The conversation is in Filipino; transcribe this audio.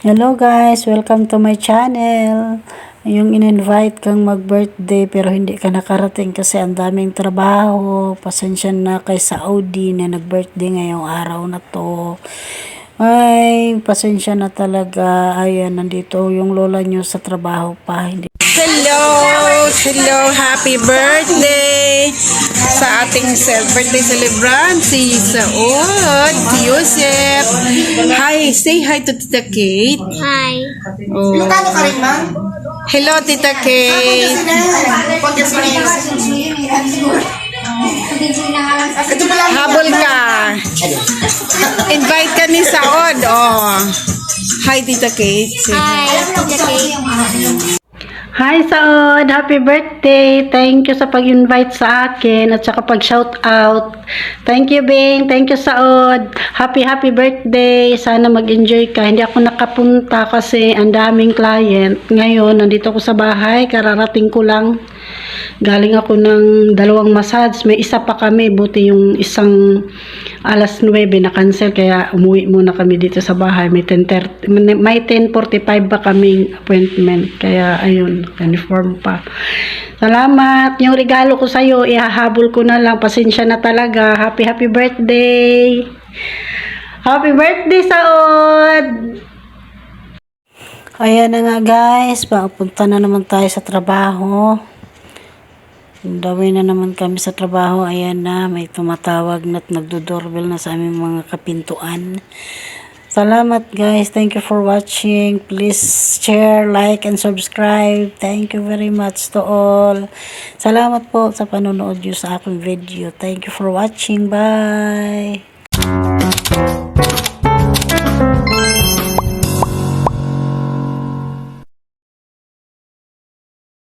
Hello guys, welcome to my channel. Yung in-invite kang mag-birthday pero hindi ka nakarating kasi ang daming trabaho. Pasensya na kay Saudi na nag-birthday ngayong araw na to. Ay, pasensya na talaga. Ayan, nandito yung lola nyo sa trabaho pa. Hindi Hello! Hello! Happy birthday! Sa ating birthday celebrant, si Saud, si Yusef. Hi! Say hi to Tita Kate. Hi. Oh. Hello, Tita Kate. Habol ka. Invite ka ni Saud. Oh. Hi, Tita Kate. Say hi. Hi, Tita Kate. Hi Saud! Happy birthday! Thank you sa pag-invite sa akin at saka pag-shout out. Thank you Bing! Thank you Saud! Happy happy birthday! Sana mag-enjoy ka. Hindi ako nakapunta kasi ang daming client. Ngayon, nandito ako sa bahay. Kararating ko lang. Galing ako ng dalawang massage. May isa pa kami. Buti yung isang alas 9 na cancel kaya umuwi muna kami dito sa bahay. May 10.30 may 10.45 pa kaming appointment. Kaya ayun, uniform pa. Salamat. Yung regalo ko sa iyo, ihahabol ko na lang. Pasensya na talaga. Happy happy birthday. Happy birthday Saod. Ayan na nga guys, papunta na naman tayo sa trabaho. Dawi na naman kami sa trabaho. Ayan na, may tumatawag na at nagdo-doorbell na sa aming mga kapintuan. Salamat guys. Thank you for watching. Please share, like, and subscribe. Thank you very much to all. Salamat po sa panonood nyo sa aking video. Thank you for watching. Bye!